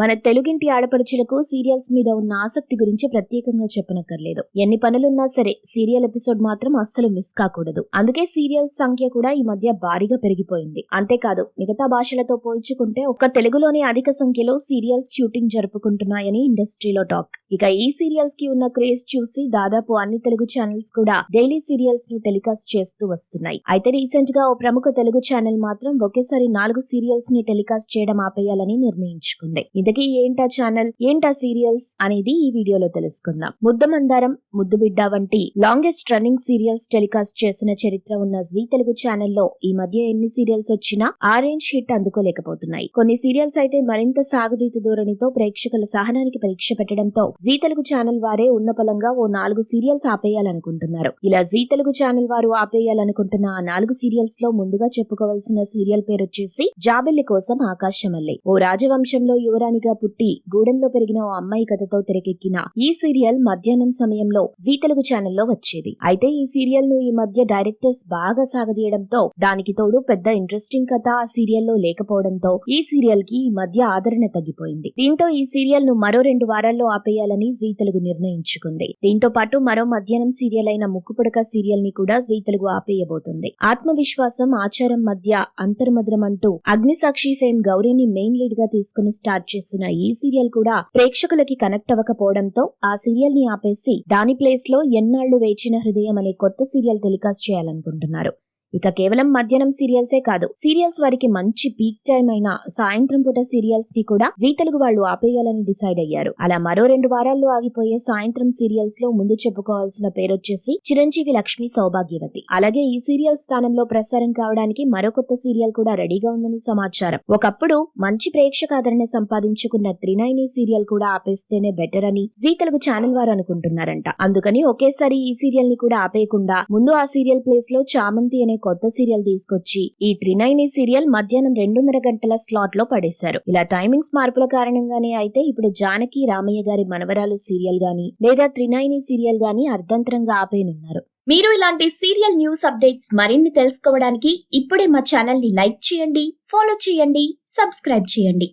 మన తెలుగింటి ఆడపడుచులకు సీరియల్స్ మీద ఉన్న ఆసక్తి గురించి ప్రత్యేకంగా చెప్పనక్కర్లేదు. ఎన్ని పనులున్నా సరే సీరియల్ ఎపిసోడ్ మాత్రం అస్సలు మిస్ కాకూడదు. అందుకే సీరియల్స్ సంఖ్య కూడా ఈ మధ్య భారీగా పెరిగిపోయింది. అంతేకాదు మిగతా భాషలతో పోల్చుకుంటే ఒక్క తెలుగులోనే అధిక సంఖ్యలో సీరియల్స్ షూటింగ్ జరుపుకుంటున్నాయని ఇండస్ట్రీలో టాక్. ఇక ఈ సీరియల్స్కి ఉన్న క్రేజ్ చూసి దాదాపు అన్ని తెలుగు ఛానల్స్ కూడా డైలీ సీరియల్స్ను టెలికాస్ట్ చేస్తూ వస్తున్నాయి. అయితే రీసెంట్గా ఓ ప్రముఖ తెలుగు ఛానల్ మాత్రం ఒకేసారి నాలుగు సీరియల్స్ని టెలికాస్ట్ చేయడం ఆపేయాలని నిర్ణయించుకుంది. ఇంతకీ ఏంటా ఛానల్? ఏంటా సీరియల్స్? అనేది ఈ వీడియోలో తెలుసుకుందాం. ముద్దమందారం ముద్దుబిడ్డ వంటి లాంగెస్ట్ రన్నింగ్ సీరియల్స్ టెలికాస్ట్ చేసిన చరిత్ర ఉన్న జీ తెలుగు ఛానల్లో ఈ మధ్య ఎన్ని సీరియల్స్ వచ్చినా ఆరెంజ్ హిట్ అందుకోలేకపోతున్నాయి. కొన్ని సీరియల్స్ అయితే మరింత సాగుదీత ధోరణితో ప్రేక్షకుల సహనానికి పరీక్ష పెట్టడంతో జీ తెలుగు ఛానల్ వారే ఉన్న ఫలంగా ఓ నాలుగు సీరియల్స్ ఆపేయాలనుకుంటున్నారు. ఇలా జీ తెలుగు ఛానల్ వారు ఆపేయాలనుకుంటున్న ఆ నాలుగు సీరియల్స్లో ముందుగా చెప్పుకోవాల్సిన సీరియల్ పేరు వచ్చేసి జాబిల్లి కోసం ఆకాశమల్లి. ఓ రాజవంశంలో యువరాణిగా పుట్టి గూడెంలో పెరిగిన ఓ అమ్మాయి కథతో తెరకెక్కిన ఈ సీరియల్ మధ్యాహ్నం సమయంలో జీ తెలుగు ఛానల్లో వచ్చేది. అయితే ఈ సీరియల్ను ఈ మధ్య డైరెక్టర్స్ బాగా సాగదీయడంతో దానికి తోడు పెద్ద ఇంట్రెస్టింగ్ కథ ఆ సీరియల్లో లేకపోవడంతో ఈ సీరియల్కి ఈ మధ్య ఆదరణ తగ్గిపోయింది. దీంతో ఈ సీరియల్ను మరో రెండు వారాల్లో ఆపేయాలని జీ తెలుగు నిర్ణయించుకుంది. దీంతో పాటు మరో మధ్యాహ్నం సీరియల్ అయిన ముక్కుపుడక సీరియల్ని కూడా జీ తెలుగు ఆపేయబోతుంది. ఆత్మవిశ్వాసం ఆచారం మధ్య అంతర్మద్రం అంటూ అగ్నిసాక్షి ఫేమ్ గౌరీని మెయిన్ లీడ్గా తీసుకుని స్టార్ట్ చేసిన ఈ సీరియల్ కూడా ప్రేక్షకులకి కనెక్ట్ అవ్వకపోవడంతో ఆ సీరియల్ని ఆపేసి దాని ప్లేస్లో ఎన్నాళ్ళు వేచిన హృదయం అనే కొత్త సీరియల్ టెలికాస్ట్ చేయాలనుకుంటున్నారు. ఇక కేవలం మధ్యాహ్నం సీరియల్సే కాదు సీరియల్స్ వారికి మంచి పీక్ టైం అయిన సాయంత్రం పూట సీరియల్స్ని కూడా జీ తెలుగు వాళ్ళు ఆపేయాలని డిసైడ్ అయ్యారు. అలా మరో రెండు వారాల్లో ఆగిపోయే సాయంత్రం సీరియల్స్లో ముందు చెప్పుకోవాల్సిన పేరొచ్చేసి చిరంజీవి లక్ష్మి సౌభాగ్యవతి. అలాగే ఈ సీరియల్ స్థానంలో ప్రసారం కావడానికి మరో కొత్త సీరియల్ కూడా రెడీగా ఉందని సమాచారం. ఒకప్పుడు మంచి ప్రేక్షకాదరణ సంపాదించుకున్న త్రినైని సీరియల్ కూడా ఆపేస్తేనే బెటర్ అని జీ తెలుగు ఛానల్ వారు అనుకుంటున్నారంట. అందుకని ఒకేసారి ఈ సీరియల్ని కూడా ఆపేయకుండా ముందు ఆ సీరియల్ ప్లేస్లో చామంతి అనే కొత్త సీరియల్ తీసుకొచ్చి ఈ త్రినైని సీరియల్ మధ్యాహ్నం రెండున్నర గంటల స్లాట్లో పడేశారు. ఇలా టైమింగ్స్ మార్పుల కారణంగానే అయితే ఇప్పుడు జానకి రామయ్య గారి మనవరాలు సీరియల్ గాని లేదా త్రినైని సీరియల్ గాని అర్ధంతరంగా ఆపేయనున్నారు మీరు ఇలాంటి సీరియల్ న్యూస్ అప్డేట్స్ మరిన్ని తెలుసుకోవడానికి ఇప్పుడే మా ఛానల్ని లైక్ చేయండి ఫాలో చేయండి సబ్స్క్రైబ్ చేయండి.